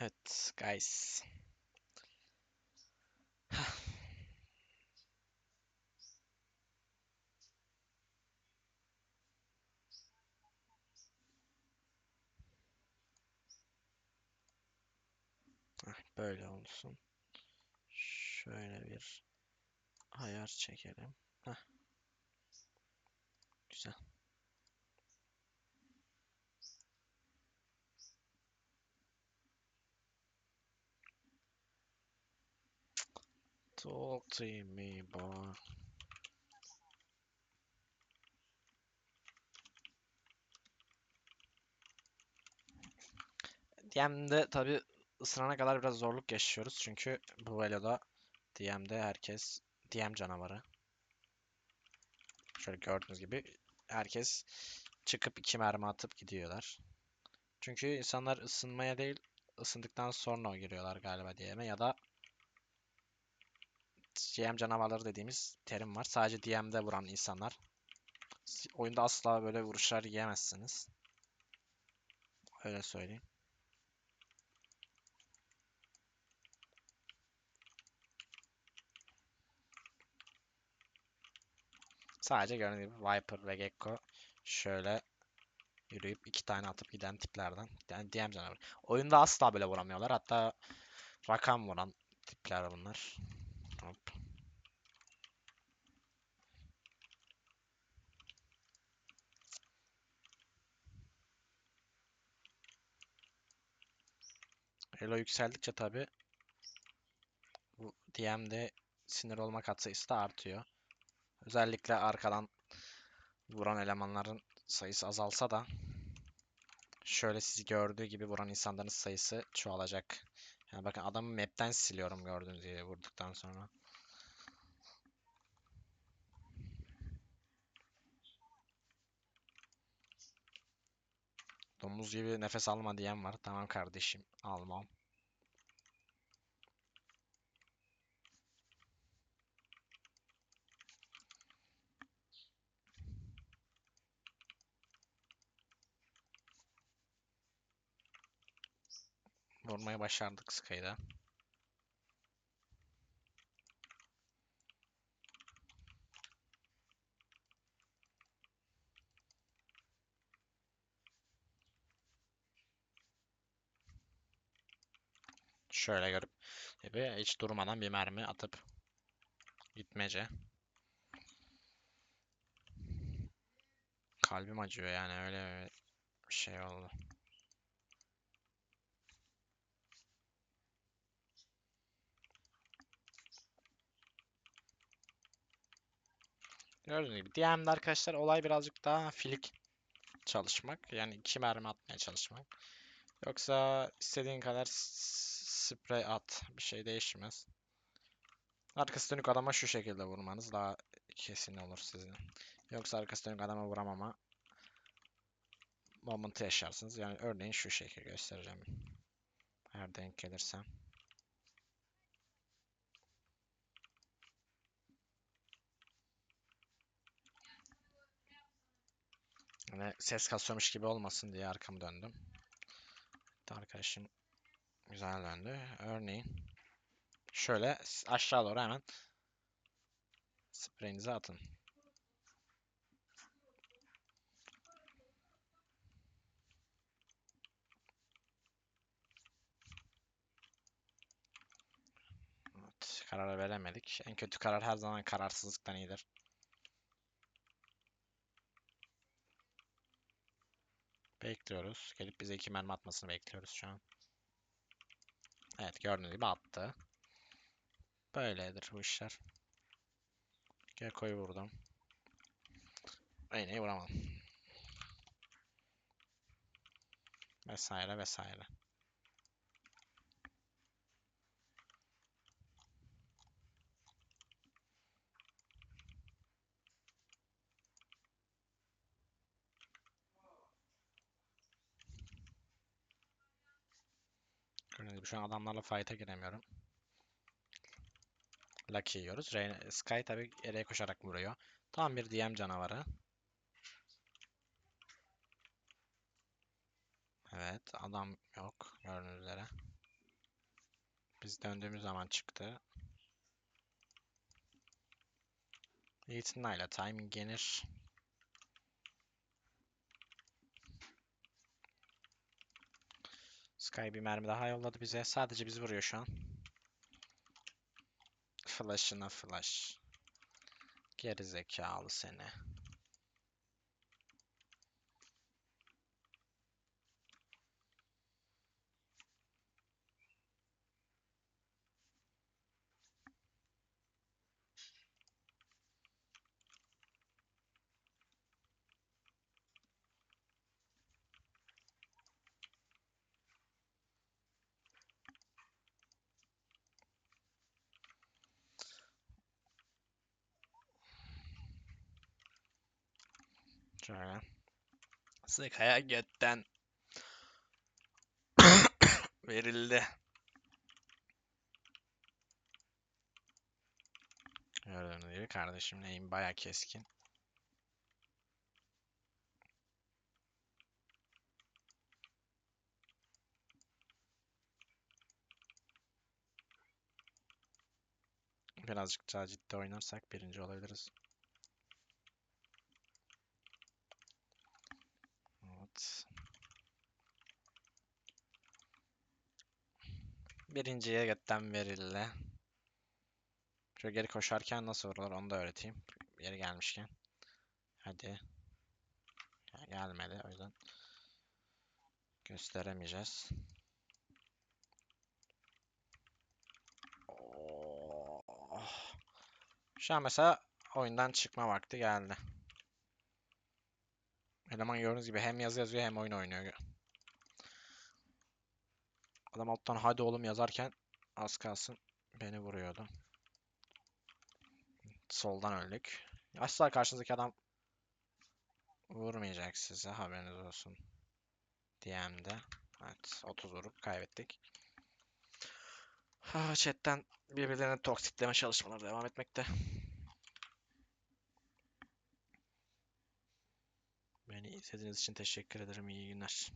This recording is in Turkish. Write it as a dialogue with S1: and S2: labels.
S1: Evet guys. Heh, Böyle olsun. Şöyle bir ayar çekelim. Heh. Güzel. Talk to me boy. DM'de tabi ısınana kadar biraz zorluk yaşıyoruz çünkü bu Elo'da DM'de herkes DM canavarı. Şöyle gördüğünüz gibi herkes çıkıp iki mermi atıp gidiyorlar. Çünkü insanlar ısınmaya değil ısındıktan sonra giriyorlar galiba DM'e ya da DM canavarları dediğimiz terim var. Sadece DM'de vuran insanlar. Oyunda asla böyle vuruşlar yiyemezsiniz. Öyle söyleyeyim. Sadece gördüğünüz gibi Viper ve Gekko şöyle yürüyüp iki tane atıp giden tiplerden. Yani DM canavarı. Oyunda asla böyle vuramıyorlar. Hatta rakam vuran tipler bunlar. Elo yükseldikçe tabi bu DM'de sinir olma katsayısı da artıyor. Özellikle arkadan vuran elemanların sayısı azalsa da şöyle sizi gördüğü gibi vuran insanların sayısı çoğalacak. Yani bakın adamı map'ten siliyorum gördüğünüz gibi vurduktan sonra. Domuz gibi nefes alma diyen var. Tamam kardeşim almam. Vurmayı başardık Sky'da. Şöyle görüp gibi hiç durmadan bir mermi atıp gitmece. Kalbim acıyor yani öyle bir şey oldu. Gördüğünüz gibi DM'de arkadaşlar olay birazcık daha filik çalışmak. Yani iki mermi atmaya çalışmak. Yoksa istediğin kadar sprey at. Bir şey değişmez. Arkası dönük adama şu şekilde vurmanız daha kesin olur sizin. Yoksa arkası dönük adama vuramama moment'ı yaşarsınız. Yani örneğin şu şekilde göstereceğim. Eğer denk gelirsem. Hani ses kasıyormuş gibi olmasın diye arkamı döndüm. Arkadaşım güzel döndü. Örneğin şöyle aşağı doğru hemen spreyinizi atın. Evet, karar veremedik. En kötü karar her zaman kararsızlıktan iyidir. Bekliyoruz. Gelip bize iki mermi atmasını bekliyoruz şu an. Evet gördüğünüz gibi attı. Böyledir bu işler. Gekko'yu vurdum. Iğneyi vuramadım. Vesaire vesaire. Gibi şu an adamlarla fight'a giremiyorum. Lucky yiyoruz. Reyna, Sky tabi yere koşarak vuruyor. Tam bir DM canavarı. Evet adam yok gördüğünüz üzere. Biz döndüğümüz zaman çıktı. İtinayla timing yenir. Sky bir mermi daha yolladı bize. Sadece bizi vuruyor şu an. Flash'ına flash. Geri zekalı seni. Şöyle. Sıkaya götten. Verildi. Gördüğünüz gibi kardeşim neyim baya keskin. Birazcık daha ciddi oynarsak birinci olabiliriz. Evet. Birinciye götten verildi. Şöyle geri koşarken nasıl vurulur onu da öğreteyim. Yeri gelmişken. Hadi. Gelmedi o yüzden gösteremeyeceğiz. Oh. Şu an mesela oyundan çıkma vakti geldi. Eleman gördüğünüz gibi hem yazı yazıyor hem oyun oynuyor. Adam alttan hadi oğlum yazarken az kalsın beni vuruyordu. Soldan öldük. Asla karşınızdaki adam vurmayacak size haberiniz olsun. DM'de. Evet 30 vurup kaybettik. Ha, chatten birbirlerini toksikleme çalışmaları devam etmekte. Beni izlediğiniz için teşekkür ederim. İyi günler.